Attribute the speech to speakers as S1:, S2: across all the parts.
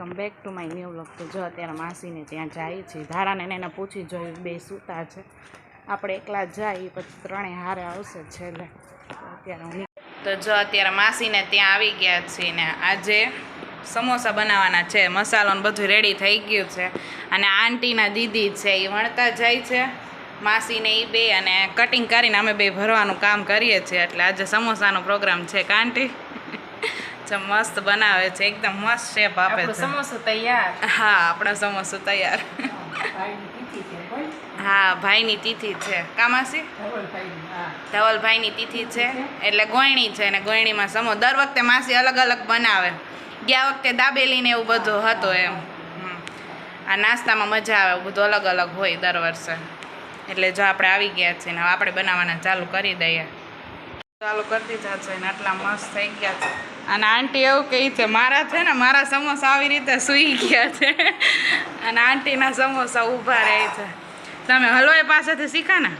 S1: Welcome back to my new vlog. તો જો અત્યારે માસીને ત્યાં જાય છે. ધારાને એને પૂછી જોયું બે સૂતા છે. આપણે એકલા જાય, પછી ત્રણેય હારે આવશે છેલ્લે. અત્યારે હું તો જો અત્યારે માસીને ત્યાં આવી ગયા છીએ ને આજે સમોસા બનાવવાના છે. મસાલો બધું રેડી થઈ ગયું છે. અને આંટીના દીદી છે એ વણતા જાય છે. માસીને એ બે અને કટિંગ કરીને અમે બે ભરવાનું કામ કરીએ છીએ. એટલે આજે સમોસાનો પ્રોગ્રામ છે. કે જે મસ્ત બનાવે છે. એકદમ મસ્ત શેપ આપે છે.
S2: સમોસો તૈયાર.
S1: હા આપણા સમોસો તૈયાર. હા ભાઈની તિથિ છે. કામાસી ધવલભાઈની તિથિ છે. એટલે ગોયણી છે ને ગોયણીમાં સમો દર વખતે માસી અલગ અલગ બનાવે. ગયા વખતે દાબેલી ને એવું બધું હતું એમ. આ નાસ્તામાં મજા આવે બધું અલગ અલગ હોય દર વર્ષે. એટલે જો આપણે આવી ગયા છીએ ને આપણે બનાવવાના ચાલુ કરી દઈએ. ચાલુ કરી દીધા છે ને આટલા મસ્ત થઈ ગયા છે. અને આંટી એવું કહે છે મારા છે ને મારા સમોસા આવી રીતે સૂઈ ગયા છે. અને આંટીના સમોસા ઊભા રહે છે. તમે હલવાઈ પાસેથી શીખા ને?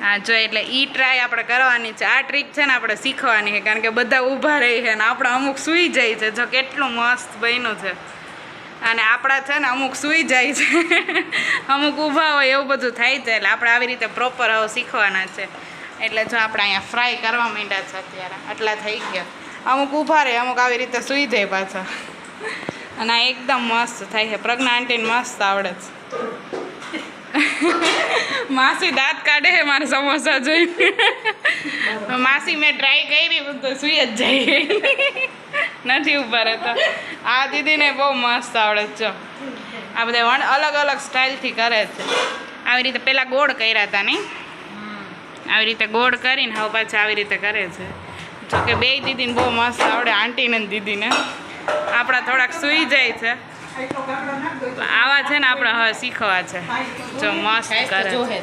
S2: હા
S1: જો એટલે એ ટ્રાય આપણે કરવાની છે. આ ટ્રીક છે ને આપણે શીખવાની છે કારણ કે બધા ઊભા રહી છે ને આપણે અમુક સૂઈ જાય છે. જો કેટલું મસ્ત બન્યું છે. અને આપણા છે ને અમુક સૂઈ જાય છે. અમુક ઊભા હોય એવું બધું થાય છે એટલે આપણે આવી રીતે પ્રોપર હવે શીખવાના છે. એટલે જો આપણે અહીંયા ફ્રાય કરવા માંડ્યા છે અત્યારે, આટલા થઈ ગયા. અમુક ઊભા રહે, અમુક આવી રીતે સૂઈ જાય પાછા. અને આ એકદમ મસ્ત થાય છે. પ્રજ્ઞા આંટીને મસ્ત આવડે છે. માસી દાંત કાઢે છે મારા સમોસા જોઈને. માસી મેં ટ્રાય કરી બધું સુઈ જ જાય. નથી ઊભા રહેતા. આ દીદીને બહુ મસ્ત આવડે છે. આ બધા વણ અલગ અલગ સ્ટાઇલથી કરે છે. આવી રીતે પહેલાં ગોળ કર્યા હતા નહીં આવી રીતે ગોળ કરીને હવે પાછા આવી રીતે કરે છે. જો કે બે દીદીને બહુ મસ્ત આવડે આંટીને દીદીને. આપણા થોડાક સૂઈ જાય છે. આવા છે ને આપણે હવે શીખવા છે. જો મસ્ત કરે.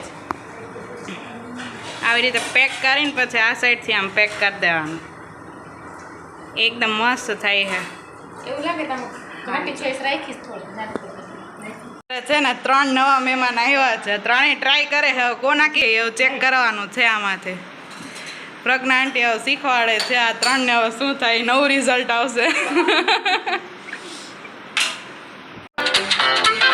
S1: આવી રીતે પેક કરીને પછી આ સાઈડથી આમ પેક કરી દેવાનું. એકદમ મસ્ત થાય છે
S2: એવું લાગે તમે ઘાટી ચોઈસ રાખીશ થોડી
S1: છે ને ત્રણ નવા મહેમાન આવ્યા છે. ત્રણેય ટ્રાય કરે હવે કોના કે એવું ચેક કરવાનું છે આમાંથી. પ્રજ્ઞા આંટી હવે શીખવાડે છે આ ત્રણને હવે શું થાય, નવું રિઝલ્ટ આવશે.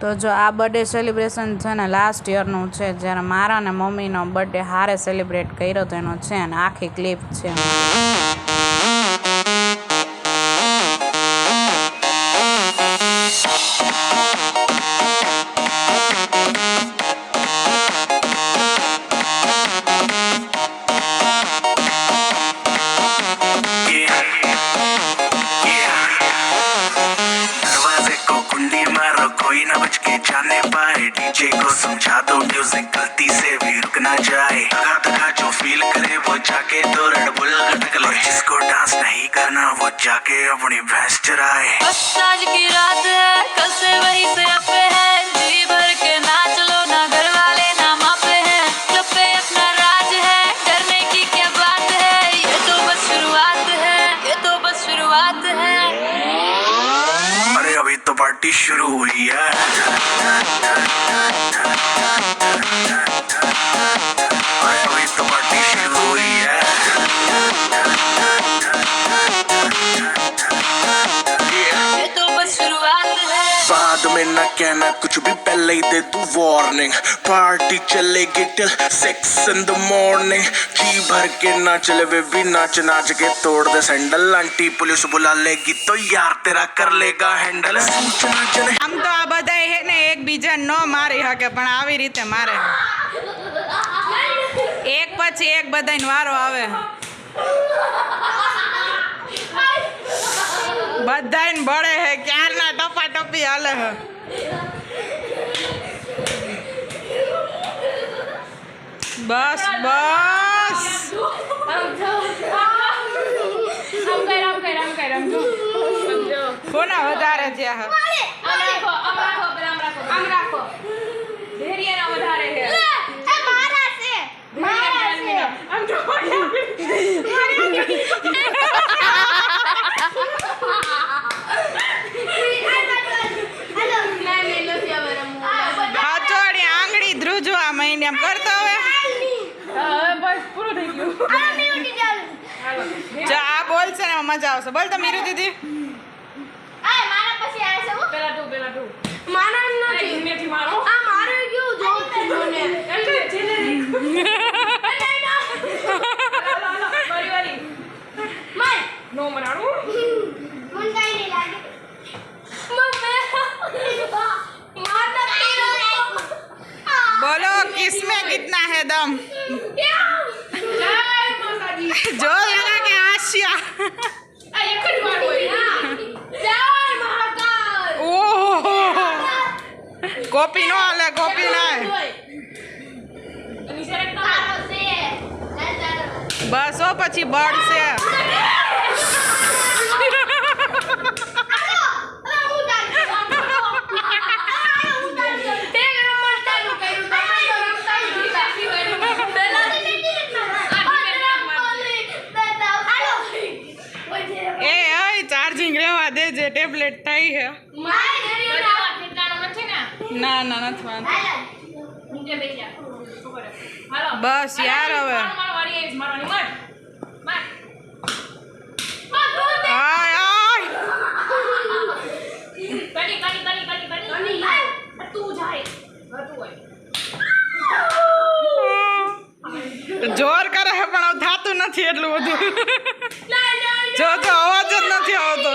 S1: તો જો આ બર્થડે સેલિબ્રેશન છે ને લાસ્ટ યરનું છે, જ્યારે મારા ને મમ્મીનો બર્થડે હારે સેલિબ્રેટ કર્યો તો એનો છે અને આખી ક્લિપ છે.
S3: से भी रुक ना जाए। धगा धगा जो फील करे वो जाके तो रेड बुल गटक लो। जिसको डांस नहीं करना वो जाके अपनी भैंस चराए।
S4: बस आज की रात है कल से वही से है। जी भर के नाच लो ना घर वाले ना मापे हैं। क्लब पे अपना राज है डरने की क्या बात है? ये तो बस शुरुआत है ये तो बस शुरुआत है।
S3: अरे अभी तो पार्टी शुरू हुई है। वार्निंग पार्टी चलेगी till six in the morning जी भर के ना चले वे भी नाच नाच के तोड़ दे सैंडल आंटी पुलिस बुला लेगी तो यार तेरा कर लेगा हैंडल सूचना जन
S1: આમ તો આ બધા હે ને એકબીજા ન મારી શકે પણ આવી રીતે મારે એક પછી એક બધાને વારો આવે બધાને બળે હે ક્યારના ટપા ટપી હાલે હે બસ બસ. કોના વધારે છે આ?
S2: રાખો આમ રાખો આમ રાખો આમ રાખો ધૈર્યના વધારે છે આમ જો ના નહીં નથી હવે રમવું
S1: હચોડી આંગળી ધ્રુજવા માંડી એમ કરતો હવે
S2: હવે બસ પૂરું થઈ ગયું હાલો
S1: જો આ બોલશે ને મજા આવશે. બોલ તો મીરુ દીદી.
S2: પેલા તું પેલા તું. આ ધીમેથી મારો એટલે જેને
S1: કોપી નો હાલે કોપી ના
S2: અને જ્યારે તમારે
S1: બસ હો પછી બળશે એ અય ચાર્જિંગ રહેવા દેજે ટેબ્લેટ થઈ હે ના ના નથી વાંધો બસ યાર હવે. આય આય. જોર કરે છે પણ હવે થાતું નથી એટલું બધું. જો જો અવાજ જ નથી આવતો.